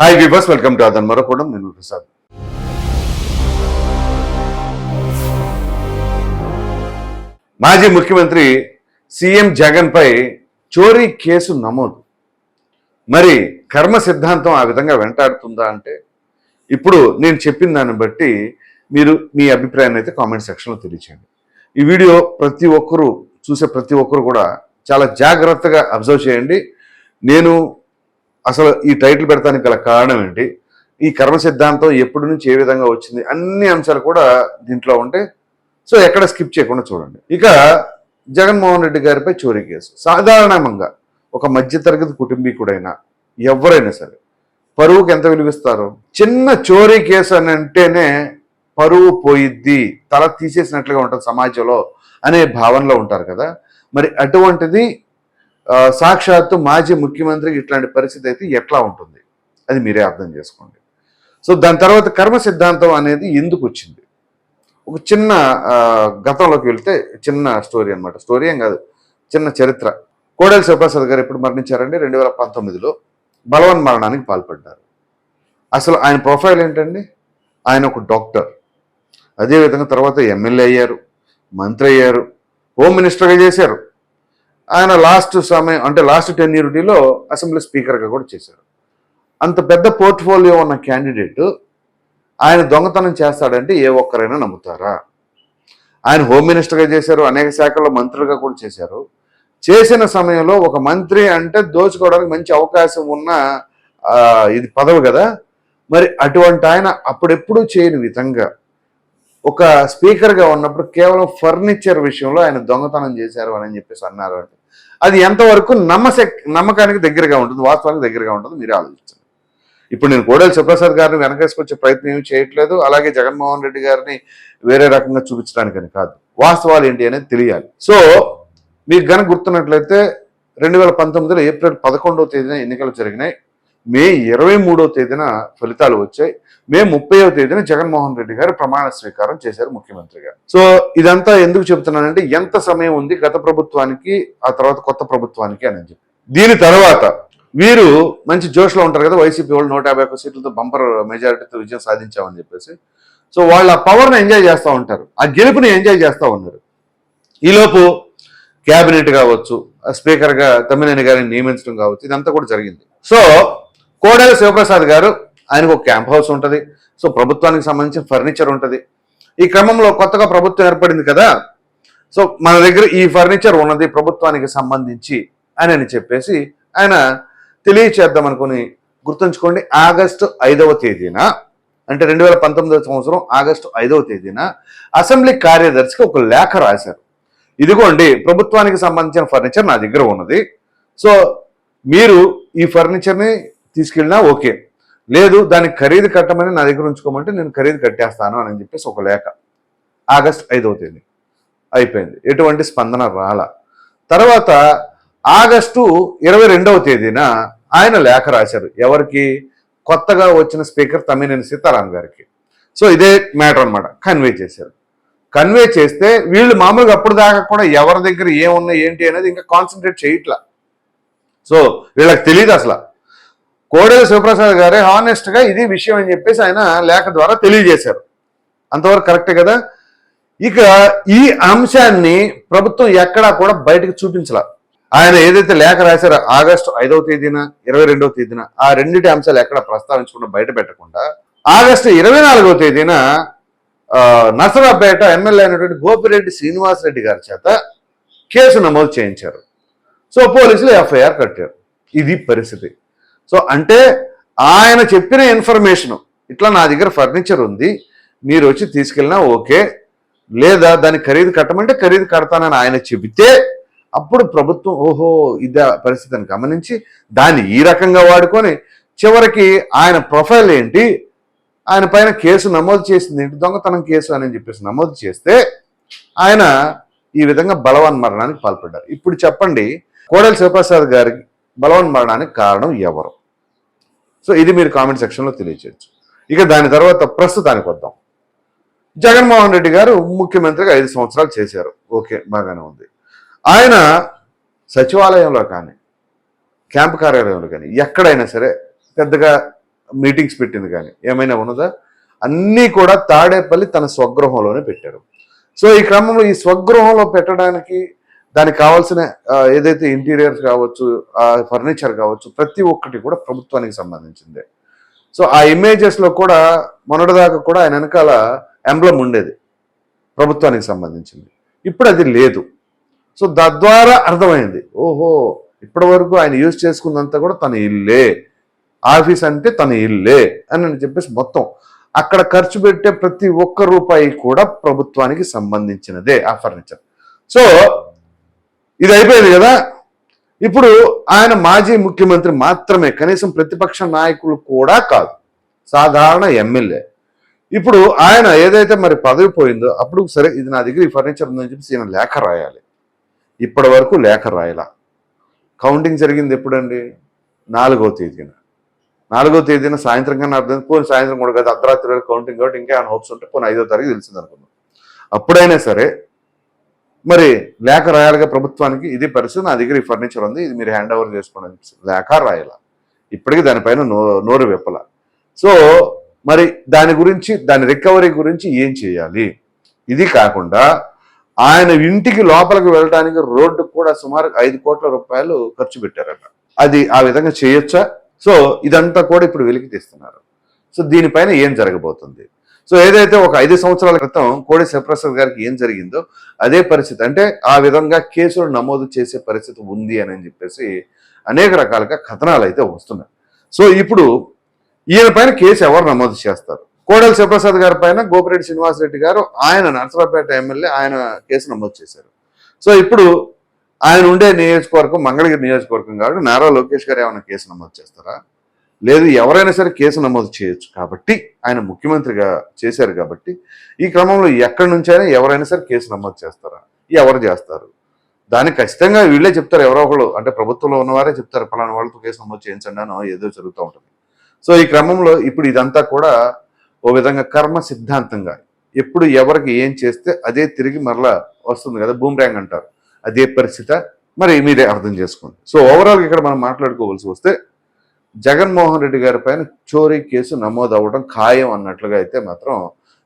Hi viewers welcome to అదన్ మరొకడం నేను ప్రసాద్ మాజీ ముఖ్యమంత్రి సీఎం జగన్పై చోరీ కేసు నమోదు. మరి కర్మ సిద్ధాంతం ఆ విధంగా వెంటాడుతుందా అంటే ఇప్పుడు నేను చెప్పిన దాన్ని బట్టి మీరు మీ అభిప్రాయాన్ని అయితే కామెంట్ సెక్షన్లో తెలియచేయండి. ఈ వీడియో ప్రతి ఒక్కరూ చూసే ప్రతి ఒక్కరు కూడా చాలా జాగ్రత్తగా అబ్జర్వ్ చేయండి. నేను అసలు ఈ టైటిల్ పెడతానికి గల కారణం ఏంటి? ఈ కర్మ సిద్ధాంతం ఎప్పటి నుంచి ఏ విధంగా వచ్చింది? అన్ని అంశాలు కూడా దీంట్లో ఉంటాయి సో ఎక్కడ స్కిప్ చేయకుండా చూడండి. ఇక జగన్మోహన్ రెడ్డి గారిపై చోరీ కేసు. సాధారణంగా ఒక మధ్యతరగతి కుటుంబీకుడైనా ఎవరైనా సరే పరువుకి ఎంత విలువిస్తారు? చిన్న చోరీ కేసు అని అంటేనే పరువు పోయిద్ది తల తీసేసినట్లుగా ఉంటుంది సమాజంలో అనే భావనలో ఉంటారు కదా. మరి అటువంటిది సాక్షాత్తు మాజీ ముఖ్యమంత్రికి ఇట్లాంటి పరిస్థితి అయితే ఎట్లా ఉంటుంది? అది మీరే అర్థం చేసుకోండి. సో దాని తర్వాత కర్మ సిద్ధాంతం అనేది ఎందుకు వచ్చింది? ఒక చిన్న గతంలోకి వెళ్తే చిన్న స్టోరీ అన్నమాట. స్టోరీ ఏం కాదు చిన్న చరిత్ర. కోడెల శివప్రసాద్ గారు ఎప్పుడు మరణించారండి? రెండు వేల పంతొమ్మిదిలో బలవన్ మరణానికి పాల్పడ్డారు. అసలు ఆయన ప్రొఫైల్ ఏంటండి? ఆయన ఒక డాక్టర్. అదేవిధంగా తర్వాత ఎమ్మెల్యే అయ్యారు మంత్రి అయ్యారు హోమ్ మినిస్టర్గా చేశారు. ఆయన లాస్ట్ సమయం అంటే లాస్ట్ టెన్ ఇయర్టీలో అసెంబ్లీ స్పీకర్గా కూడా చేశారు. అంత పెద్ద పోర్ట్ఫోలియో ఉన్న క్యాండిడేట్ ఆయన దొంగతనం చేస్తాడంటే ఏ ఒక్కరైనా నమ్ముతారా? ఆయన హోమ్ మినిస్టర్గా చేశారు అనేక శాఖల్లో మంత్రులుగా కూడా చేశారు. చేసిన సమయంలో ఒక మంత్రి అంటే దోచుకోవడానికి మంచి అవకాశం ఉన్న ఇది పదవి కదా? మరి అటువంటి ఆయన అప్పుడెప్పుడు చేయని విధంగా ఒక స్పీకర్గా ఉన్నప్పుడు కేవలం ఫర్నిచర్ విషయంలో ఆయన దొంగతనం చేశారు అని చెప్పేసి అన్నారు అంటే అది ఎంతవరకు నమ్మశక్ నమ్మకానికి దగ్గరగా ఉంటుంది వాస్తవానికి దగ్గరగా ఉంటుంది మీరు ఆలోచించండి. ఇప్పుడు నేను కోడెల సుప్రసాద్ గారిని వెనకేసుకొచ్చే ప్రయత్నం ఏమి చేయట్లేదు అలాగే జగన్మోహన్ రెడ్డి గారిని వేరే రకంగా చూపించడానికని కాదు. వాస్తవాలు ఏంటి అనేది తెలియాలి. సో మీకు గనక గుర్తున్నట్లయితే రెండు వేల పంతొమ్మిదిలో ఏప్రిల్ పదకొండవ తేదీన ఎన్నికలు జరిగినాయి. మే ఇరవై మూడవ తేదీన ఫలితాలు వచ్చాయి. మే ముప్పైవ తేదీన జగన్మోహన్ రెడ్డి గారు ప్రమాణ స్వీకారం చేశారు ముఖ్యమంత్రిగా సో ఇదంతా ఎందుకు చెప్తున్నానంటే ఎంత సమయం ఉంది గత ప్రభుత్వానికి ఆ తర్వాత కొత్త ప్రభుత్వానికి అని చెప్పి. దీని తర్వాత వీరు మంచి జోష్లో ఉంటారు కదా వైసీపీ వాళ్ళు నూట యాభై ఒక్క సీట్లతో బంపర్ మెజారిటీతో విజయం సాధించామని చెప్పేసి. సో వాళ్ళ పవర్ని ఎంజాయ్ చేస్తూ ఉంటారు. ఆ గెలుపుని ఎంజాయ్ చేస్తూ ఉన్నారు. ఈలోపు క్యాబినెట్ కావచ్చు ఆ స్పీకర్గా తమ్మినేని గారిని నియమించడం కావచ్చు ఇదంతా కూడా జరిగింది. సో కోడెల శివప్రసాద్ గారు ఆయనకు ఒక క్యాంప్ హౌస్ ఉంటుంది. సో ప్రభుత్వానికి సంబంధించిన ఫర్నిచర్ ఉంటుంది. ఈ క్రమంలో కొత్తగా ప్రభుత్వం ఏర్పడింది కదా సో మన దగ్గర ఈ ఫర్నిచర్ ఉన్నది ప్రభుత్వానికి సంబంధించి అని అని చెప్పేసి ఆయన తెలియచేద్దాం అనుకుని గుర్తుంచుకోండి ఆగస్టు ఐదవ తేదీన అంటే రెండు వేల పంతొమ్మిదవ సంవత్సరం ఆగస్టు ఐదవ తేదీన అసెంబ్లీ కార్యదర్శికి ఒక లేఖ రాశారు. ఇదిగోండి ప్రభుత్వానికి సంబంధించిన ఫర్నిచర్ నా దగ్గర ఉన్నది. సో మీరు ఈ ఫర్నిచర్ని తీసుకెళ్ళినా ఓకే. లేదు దానికి ఖరీదు కట్టమని నా దగ్గర ఉంచుకోమంటే నేను ఖరీదు కట్టేస్తాను అని చెప్పేసి ఒక లేఖ. ఆగస్ట్ ఐదవ తేదీ. అయిపోయింది. ఎటువంటి స్పందన రాల. తర్వాత ఆగస్టు ఇరవై రెండవ తేదీన ఆయన లేఖ రాశారు. ఎవరికి? కొత్తగా వచ్చిన స్పీకర్ తమ్మినేని సీతారాం గారికి. సో ఇదే మ్యాటర్ అనమాట కన్వే చేశారు. కన్వే చేస్తే వీళ్ళు మామూలుగా అప్పుడు దాకా కూడా ఎవరి దగ్గర ఏమున్నాయి ఏంటి అనేది ఇంకా కాన్సన్ట్రేట్ చేయట్లా. సో వీళ్ళకి తెలియదు అసలు. కోడెల శివప్రసాద్ గారే హానెస్ట్గా ఇది విషయం అని చెప్పేసి ఆయన లేఖ ద్వారా తెలియజేశారు. అంతవరకు కరెక్టే కదా? ఇక ఈ అంశాన్ని ప్రభుత్వం ఎక్కడా కూడా బయటకు చూపించాల. ఆయన ఏదైతే లేఖ రాశారో ఆగస్టు ఐదవ తేదీన ఇరవై రెండవ తేదీన ఆ రెండింటి అంశాలు ఎక్కడ ప్రస్తావించకుండా బయట పెట్టకుండా ఆగస్టు ఇరవై నాలుగవ తేదీన ఆ, నసరాపేట ఎమ్మెల్యే అయినటువంటి గోపిరెడ్డి శ్రీనివాసరెడ్డి గారి చేత కేసు నమోదు చేయించారు. సో పోలీసులు ఎఫ్ఐఆర్ కట్టారు. ఇది పరిస్థితి. సో అంటే ఆయన చెప్పిన ఇన్ఫర్మేషన్ ఇట్లా నా దగ్గర ఫర్నిచర్ ఉంది మీరు వచ్చి తీసుకెళ్ళినా ఓకే. లేదా దాని ఖరీదు కట్టమంటే ఖరీదు కడతానని ఆయన చెబితే అప్పుడు ప్రభుత్వం ఓహో ఇదే పరిస్థితిని గమనించి దాన్ని ఈ రకంగా వాడుకొని చివరికి ఆయన ప్రొఫైల్ ఏంటి ఆయన పైన కేసు నమోదు చేసింది ఏంటి దొంగతనం కేసు అని చెప్పేసి నమోదు చేస్తే ఆయన ఈ విధంగా బలవన్ మరణానికి పాల్పడ్డారు. ఇప్పుడు చెప్పండి కోడెల శివప్రసాద్ గారికి బలవన్ మరణానికి కారణం ఎవరు? సో ఇది మీరు కామెంట్ సెక్షన్లో తెలియచేయచ్చు. ఇక దాని తర్వాత ప్రస్తుతానికి వద్దాం. జగన్మోహన్ రెడ్డి గారు ముఖ్యమంత్రిగా ఐదు సంవత్సరాలు చేశారు. ఓకే బాగానే ఉంది. ఆయన సచివాలయంలో కానీ క్యాంప్ కార్యాలయంలో కానీ ఎక్కడైనా సరే పెద్దగా మీటింగ్స్ పెట్టింది కానీ ఏమైనా ఉన్నదా? అన్నీ కూడా తాడేపల్లి తన స్వగృహంలోనే పెట్టారు. సో ఈ క్రమంలో ఈ స్వగృహంలో పెట్టడానికి దానికి కావాల్సిన ఏదైతే ఇంటీరియర్స్ కావచ్చు ఫర్నిచర్ కావచ్చు ప్రతి ఒక్కటి కూడా ప్రభుత్వానికి సంబంధించిందే. సో ఆ ఇమేజెస్లో కూడా మొన్నటిదాకా కూడా ఆయన వెనకాల ఎంబ్లం ఉండేది. ప్రభుత్వానికి సంబంధించింది. ఇప్పుడు అది లేదు. సో తద్వారా అర్థమైంది. ఓహో ఇప్పటి వరకు ఆయన యూజ్ చేసుకున్నంత కూడా తన ఇల్లే. ఆఫీస్ అంటే తన ఇల్లే అని చెప్పేసి మొత్తం. అక్కడ ఖర్చు పెట్టే ప్రతి ఒక్క రూపాయి కూడా ప్రభుత్వానికి సంబంధించినదే ఆ ఫర్నిచర్. సో ఇది అయిపోయింది కదా? ఇప్పుడు ఆయన మాజీ ముఖ్యమంత్రి మాత్రమే కనీసం ప్రతిపక్ష నాయకులు కూడా కాదు సాధారణ ఎమ్మెల్యే. ఇప్పుడు ఆయన ఏదైతే మరి పదవి పోయిందో అప్పుడు సరే ఇది నా దగ్గర ఈ ఫర్నిచర్ ఉందని చెప్పి ఈయన లేఖ రాయాలి. ఇప్పటి వరకు లేఖ రాయలా. కౌంటింగ్ జరిగింది ఎప్పుడండి? నాలుగో తేదీన. నాలుగో తేదీన సాయంత్రం కన్నా అర్థం పోనీ సాయంత్రం కూడా కదా అర్ధరాత్రి వరకు కౌంటింగ్ కాబట్టి ఇంకా ఆయన హోప్స్ ఉంటే పోనీ ఐదో తారీఖు తెలిసింది అనుకున్నాం అప్పుడైనా సరే మరి లేఖ రాయాలిగా ప్రభుత్వానికి ఇది పరిస్థితి నా దగ్గర ఈ ఫర్నిచర్ ఉంది ఇది మీరు హ్యాండ్ ఓవర్ చేసుకోండి అని లేఖ రాయాల. ఇప్పటికీ దానిపైన నో నోరు విప్పల. సో మరి దాని గురించి దాని రికవరీ గురించి ఏం చేయాలి? ఇది కాకుండా ఆయన ఇంటికి లోపలికి వెళ్ళడానికి రోడ్డు కూడా సుమారు ఐదు కోట్ల రూపాయలు ఖర్చు పెట్టారట. అది ఆ విధంగా చేయొచ్చా? సో ఇదంతా కూడా ఇప్పుడు వెలికి తీస్తున్నారు. సో దీనిపైన ఏం జరగబోతుంది? సో ఏదైతే ఒక ఐదు సంవత్సరాల క్రితం కోడి శివప్రసాద్ గారికి ఏం జరిగిందో అదే పరిస్థితి. అంటే ఆ విధంగా కేసులు నమోదు చేసే పరిస్థితి ఉంది అని చెప్పేసి అనేక రకాలుగా కథనాలు అయితే వస్తున్నాయి. సో ఇప్పుడు ఈయన పైన కేసు ఎవరు నమోదు చేస్తారు? కోడల శివప్రసాద్ గారి పైన గోపిరెడ్డి శ్రీనివాసరెడ్డి గారు ఆయన నరసరావుపేట ఎమ్మెల్యే ఆయన కేసు నమోదు చేశారు. సో ఇప్పుడు ఆయన ఉండే నియోజకవర్గం మంగళగిరి నియోజకవర్గం కాబట్టి నారా లోకేష్ గారు ఏమైనా కేసు నమోదు చేస్తారా? లేదు ఎవరైనా సరే కేసు నమోదు చేయొచ్చు. కాబట్టి ఆయన ముఖ్యమంత్రిగా చేశారు కాబట్టి ఈ క్రమంలో ఎక్కడి నుంచైనా ఎవరైనా సరే కేసు నమోదు చేస్తారా? ఎవరు చేస్తారు? దానికి ఖచ్చితంగా వీళ్ళే చెప్తారు. ఎవరో ఒకళ్ళు అంటే ప్రభుత్వంలో ఉన్నవారే చెప్తారు పలానా వాళ్ళతో కేసు నమోదు చేయించండి అని ఏదో జరుగుతూ ఉంటుంది. సో ఈ క్రమంలో ఇప్పుడు ఇదంతా కూడా ఓ విధంగా కర్మ సిద్ధాంతంగా ఎప్పుడు ఎవరికి ఏం చేస్తే అదే తిరిగి మరలా వస్తుంది కదా బూమ్రాంగ్ అంటారు. అదే పరిస్థితి మరి మీరే అర్థం చేసుకోండి. సో ఓవరాల్గా ఇక్కడ మనం మాట్లాడుకోవాల్సి వస్తే జగన్మోహన్ రెడ్డి గారి పైన చోరీ కేసు నమోదు అవ్వడం ఖాయం అన్నట్లుగా అయితే మాత్రం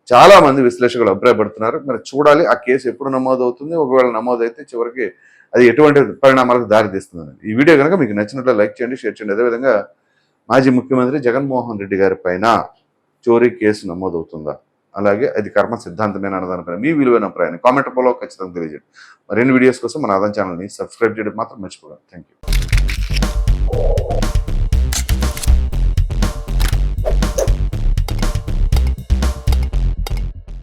చాలా మంది విశ్లేషకులు అభిప్రాయపడుతున్నారు. మరి చూడాలి ఆ కేసు ఎప్పుడు నమోదు అవుతుంది ఒకవేళ నమోదు అయితే చివరికి అది ఎటువంటి పరిణామాలకు దారితీస్తుంది ఈ వీడియో కనుక మీకు నచ్చినట్లు లైక్ చేయండి షేర్ చేయండి. అదేవిధంగా మాజీ ముఖ్యమంత్రి జగన్మోహన్ రెడ్డి గారి పైన చోరీ కేసు నమోదవుతుందా? అలాగే అది కర్మ సిద్ధాంతమైన అన్నదానిపైన మీ విలువైన అభిప్రాయాన్ని కామెంట్ రూపంలో ఖచ్చితంగా తెలియజేయండి. మరిన్ని వీడియోస్ కోసం మన ఆదాయం ఛానల్ని సబ్స్క్రైబ్ చేయడం మాత్రం మర్చిపోకండి. Thank you